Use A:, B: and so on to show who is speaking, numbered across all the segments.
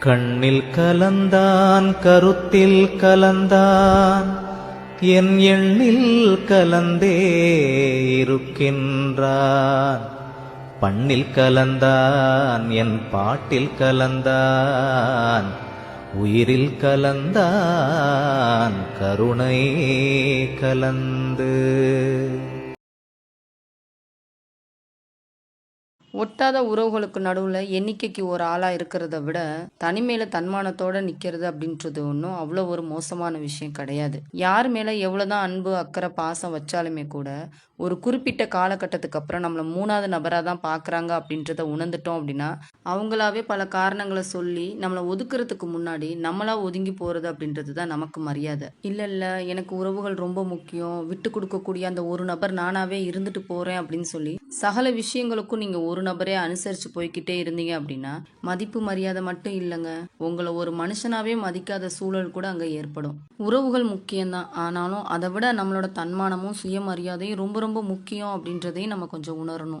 A: கண்ணில் கலந்தான் கருத்தில் கலந்தான். என் எண்ணில் கலந்தே இருக்கின்றான். பண்ணில் கலந்தான் என் பாட்டில் கலந்தான். உயிரில் கலந்தான் கருணை கலந்து.
B: ஒட்டாத உறவுகளுக்கு நடுவில் எண்ணிக்கைக்கு ஒரு ஆளாக இருக்கிறத விட தனிமையில் தன்மானத்தோடு நிற்கிறது அப்படின்றது ஒன்றும் அவ்வளோ ஒரு மோசமான விஷயம் கிடையாது. யார் மேலே எவ்வளோதான் அன்பு அக்கறை பாசம் வச்சாலுமே கூட ஒரு குறிப்பிட்ட காலகட்டத்துக்கு அப்புறம் நம்மளை மூணாவது நபராக தான் பார்க்குறாங்க அப்படின்றத உணர்ந்துட்டோம் அப்படின்னா அவங்களாவே பல காரணங்களை சொல்லி நம்மளை ஒதுக்குறதுக்கு முன்னாடி நம்மளா ஒதுங்கி போகிறது அப்படின்றது தான் நமக்கு மரியாதை. இல்லை இல்லை எனக்கு உறவுகள் ரொம்ப முக்கியம். விட்டு கொடுக்கக்கூடிய அந்த ஒரு நபர் நானாகவே இருந்துட்டு போகிறேன் அப்படின்னு சொல்லி சகல விஷயங்களுக்கும் நீங்கள் ஒரு நபரே அனுசரித்து போய்க்கிட்டே இருந்தீங்க அப்படின்னா மதிப்பு மரியாதை மட்டும் இல்லைங்க. உங்களை ஒரு மனுஷனாவே மதிக்காத சூழல் கூட அங்கே ஏற்படும். உறவுகள் முக்கியம்தான். ஆனாலும் அதை விட நம்மளோட தன்மானமும் சுயமரியாதையும் ரொம்ப ரொம்ப முக்கியம் அப்படின்றதையும் நம்ம கொஞ்சம் உணரணும்.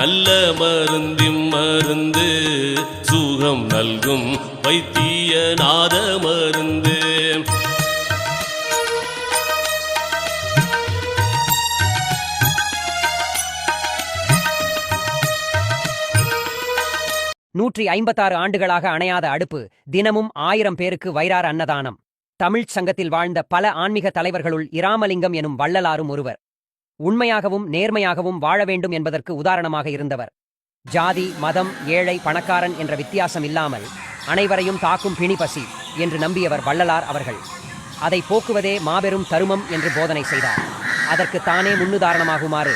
C: நல்ல மருந்திம் மருந்து சுகம் நல்கும் வைத்திய நாத மருந்து.
D: நூற்றி ஐம்பத்தாறு ஆண்டுகளாக அணையாத அடுப்பு தினமும் ஆயிரம் பேருக்கு வயிறார் அன்னதானம். தமிழ்ச் சங்கத்தில் வாழ்ந்த பல ஆன்மீக தலைவர்களுள் இராமலிங்கம் எனும் வள்ளலாரும் ஒருவர். உண்மையாகவும் நேர்மையாகவும் வாழ வேண்டும் என்பதற்கு உதாரணமாக இருந்தவர். ஜாதி மதம் ஏழை பணக்காரன் என்ற வித்தியாசம் இல்லாமல் அனைவரையும் தாக்கும் பிணிபசி என்று நம்பியவர் வள்ளலார் அவர்கள். அதை போக்குவதே மாபெரும் தருமம் என்று போதனை செய்தார். அதற்கு தானே முன்னுதாரணமாகுமாறு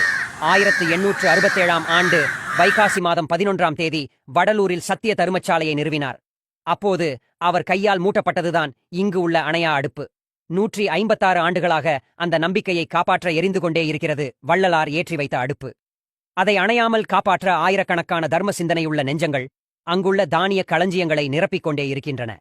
D: ஆயிரத்து எண்ணூற்று அறுபத்தேழாம் ஆண்டு வைகாசி மாதம் பதினொன்றாம் தேதி வடலூரில் சத்திய தருமச்சாலையை நிறுவினார். அப்போது அவர் கையால் மூட்டப்பட்டதுதான் இங்கு உள்ள அணையா அடுப்பு. நூற்றி ஐம்பத்தாறு ஆண்டுகளாக அந்த நம்பிக்கையை காப்பாற்ற எரிந்து கொண்டே இருக்கிறது வள்ளலார் ஏற்றி வைத்த அடுப்பு. அதை அணையாமல் காப்பாற்ற ஆயிரக்கணக்கான தர்ம சிந்தனையுள்ள நெஞ்சங்கள் அங்குள்ள தானிய களஞ்சியங்களை நிரப்பிக் கொண்டே இருக்கின்றன.